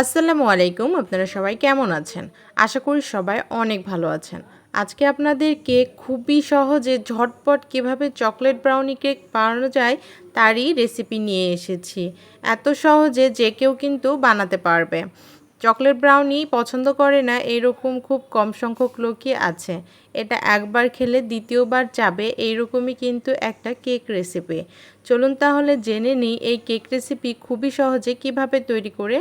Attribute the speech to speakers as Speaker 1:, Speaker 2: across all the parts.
Speaker 1: আসসালামু আলাইকুম, আপনারা সবাই কেমন আছেন? আশা করি সবাই অনেক ভালো আছেন। আজকে আপনাদের কেক খুবই সহজে ঝটপট কীভাবে চকলেট ব্রাউনি কেক বানানো যায় তারই রেসিপি নিয়ে এসেছি। এত সহজে যে কেউ কিন্তু বানাতে পারবে। চকলেট ব্রাউনি পছন্দ করে না, এরকম খুব কম সংখ্যক লোকই আছে। এটা একবার খেলে দ্বিতীয়বার যাবে এইরকমই কিন্তু একটা কেক রেসিপি চলুন তাহলে জেনে নিই, এই কেক রেসিপি খুবই সহজে কীভাবে তৈরি করে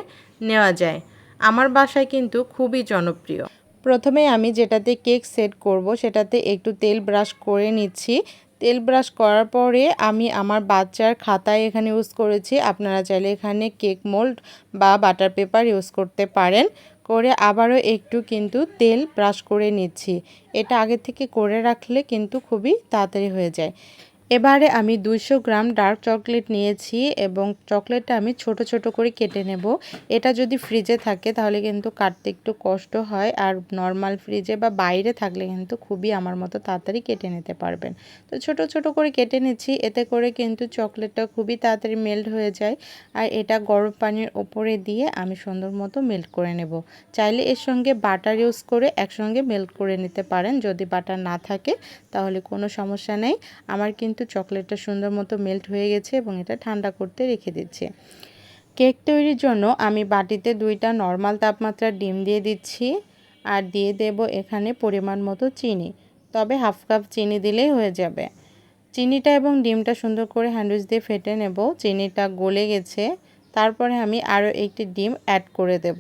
Speaker 1: নেওয়া যায়। আমার বাসায় কিন্তু খুবই জনপ্রিয়। প্রথমে আমি যেটাতে কেক সেট করব, সেটাতে একটু তেল ব্রাশ করে নিচ্ছি। তেল ব্রাশ করার পরে আমি আমার বাচ্চার খাতায় এখানে ইউজ করেছি। আপনারা চাইলে এখানে কেক মোল্ড বা বাটার পেপার ইউজ করতে পারেন। করে আবারও একটু কিন্তু তেল ব্রাশ করে নিচ্ছি। এটা আগে থেকে করে রাখলে কিন্তু খুবই তাড়াতাড়ি হয়ে যায়। এবারে আমি দুইশো গ্রাম ডার্ক চকলেট নিয়েছি এবং চকলেটটা আমি ছোট ছোট করে কেটে নেব। এটা যদি ফ্রিজে থাকে তাহলে কিন্তু কাটতে একটু কষ্ট হয় আর নর্মাল ফ্রিজে বা বাইরে থাকলে কিন্তু খুবই আমার মতো তাড়াতাড়ি কেটে নিতে পারবেন। তো ছোট ছোট করে কেটে নিচ্ছি, এতে করে কিন্তু চকলেটটা খুবই তাড়াতাড়ি মেল্ট হয়ে যায় আর এটা গরম পানির ওপরে দিয়ে আমি সুন্দর মতো মেল্ট করে নেব। চাইলে এর সঙ্গে বাটার ইউজ করে একসঙ্গে মেল্ট করে নিতে পারেন। যদি বাটার না থাকে তাহলে কোনো সমস্যা নেই। আমার কিন্তু কিন্তু চকলেটটা সুন্দর মতো মেল্ট হয়ে গেছে এবং এটা ঠান্ডা করতে রেখে দিচ্ছি। কেক তৈরির জন্য আমি বাটিতে দুইটা নর্মাল তাপমাত্রার ডিম দিয়ে দিচ্ছি আর দিয়ে দেব এখানে পরিমাণ মতো চিনি। তবে হাফ কাপ চিনি দিলেই হয়ে যাবে। চিনিটা এবং ডিমটা সুন্দর করে হ্যান্ডউইচ দিয়ে ফেটে নেব। চিনিটা গলে গেছে। তারপরে আমি আরও একটি ডিম অ্যাড করে দেব।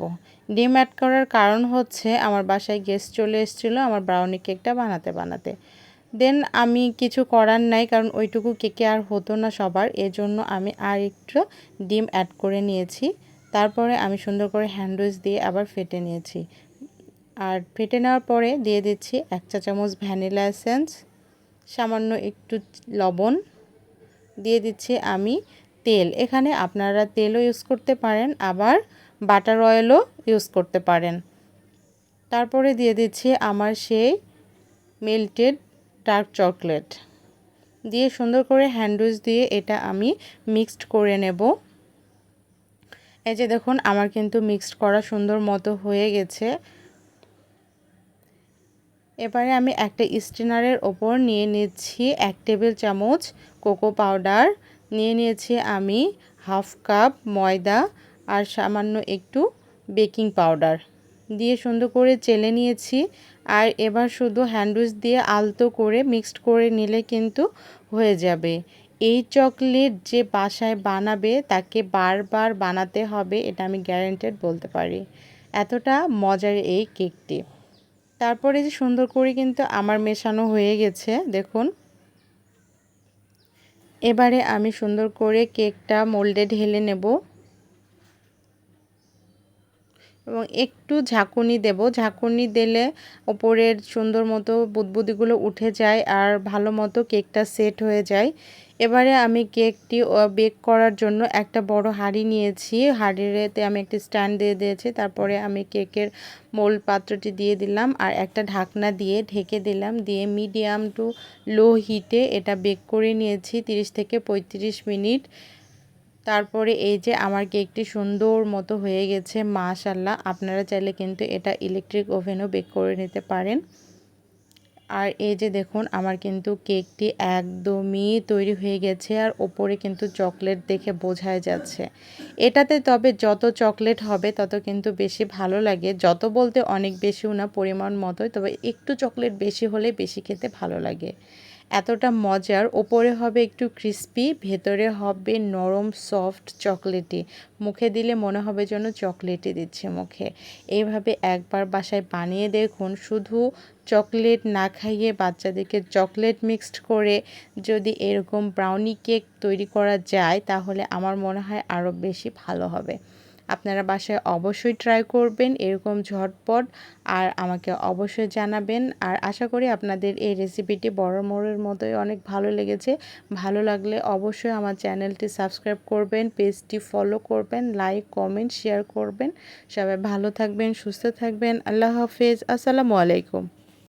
Speaker 1: ডিম অ্যাড করার কারণ হচ্ছে আমার বাসায় গেস্ট চলে এসেছিল, আমার ব্রাউনি কেকটা বানাতে বানাতে। দেন আমি কিছু করার নাই, কারণ ওইটুকু কেকে আর হতো না সবার। এজন্য আমি আর একটু ডিম অ্যাড করে নিয়েছি। তারপরে আমি সুন্দর করে হ্যান্ডউইচ দিয়ে আবার ফেটে নিয়েছি। আর ফেটে নেওয়ার পরে দিয়ে দিচ্ছি এক চা চামচ ভ্যানিলা এসেন্স সামান্য একটু লবণ। দিয়ে দিচ্ছি আমি তেল। এখানে আপনারা তেলও ইউজ করতে পারেন, আবার বাটার অয়েলও ইউজ করতে পারেন। তারপরে দিয়ে দিচ্ছি আমার সেই মেল্টেড ডার্ক চকলেট। দিয়ে সুন্দর করে হ্যান্ডউইচ দিয়ে এটা আমি মিক্সড করে নেব। এই যে দেখুন, আমার কিন্তু মিক্সড করা সুন্দর মতো হয়ে গেছে। এবারে আমি একটা স্টিনারের ওপর নিয়ে নিচ্ছি এক টেবিল চামচ কোকো পাউডার নিয়ে নিয়েছি আমি হাফ কাপ ময়দা আর সামান্য একটু বেকিং পাউডার দিয়ে সুন্দর করে চেলে নিয়েছি। আর এবার শুধু হ্যান্ডউইচ দিয়ে আলতো করে মিক্সড করে নিলে কিন্তু হয়ে যাবে। এই চকলেট যে বাসায় বানাবে, তাকে বারবার বানাতে হবে, এটা আমি গ্যারেন্টেড বলতে পারি। এতটা মজার এই কেকটি। তারপরে যে সুন্দর করে কিন্তু আমার মেশানো হয়ে গেছে, দেখুন। এবারে আমি সুন্দর করে কেকটা মোল্ডে ঢেলে নেব। এবং একটু ঝাঁকুনি দেব। ঝাঁকুনি দিলে ওপরের সুন্দর মতো বুদবুদিগুলো উঠে যায় আর ভালো মতো কেকটা সেট হয়ে যায়। এবারে আমি কেকটি বেক করার জন্য একটা বড় হাঁড়ি নিয়েছি। হাঁড়িতে আমি একটি স্ট্যান্ড দিয়ে দিয়েছি। তারপরে আমি কেকের মোল পাত্রটি দিয়ে দিলাম আর একটা ঢাকনা দিয়ে ঢেকে দিলাম। দিয়ে মিডিয়াম টু লো হিটে এটা বেক করে নিয়েছি 30 থেকে 35 মিনিট। তারপরে এই যে আমার কেকটি সুন্দর মতো হয়ে গেছে মাশাল্লাহ আপনারা চাইলে কিন্তু এটা ইলেকট্রিক ওভেনও বেক করে নিতে পারেন। আর এই যে দেখুন, আমার কিন্তু কেকটি একদমই তৈরি হয়ে গেছে আর ওপরে কিন্তু চকলেট দেখে বোঝাই যাচ্ছে। এটাতে তবে যত চকলেট হবে, তত কিন্তু বেশি ভালো লাগে। যত বলতে অনেক বেশিও না পরিমাণ মতোই, তবে একটু চকলেট বেশি হলে বেশি খেতে ভালো লাগে। এতটা মজার। ওপরে হবে একটু ক্রিস্পি ভেতরে হবে নরম সফট চকলেটি মুখে দিলে মনে হবে যেন চকলেটই দিচ্ছে মুখে। এইভাবে একবার বাসায় বানিয়ে দেখুন। শুধু চকলেট না খাইয়ে বাচ্চাদেরকে চকলেট মিক্সড করে যদি এরকম ব্রাউনি কেক তৈরি করা যায়, তাহলে আমার মনে হয় আরও বেশি ভালো হবে। আপনারা বাসায় অবশ্যই ট্রাই করবেন, এরকম ঝটপট। আর আমাকে অবশ্যই জানাবেন। আর আশা করি আপনাদের এই রেসিপিটি বড় মোড়ের মতোই অনেক ভালো লেগেছে। ভালো লাগলে অবশ্যই আমার চ্যানেলটি সাবস্ক্রাইব করবেন পেজটি ফলো করবেন লাইক কমেন্ট শেয়ার করবেন। সবাই ভালো থাকবেন, সুস্থ থাকবেন। আল্লাহ হাফেজ। আসসালামু আলাইকুম।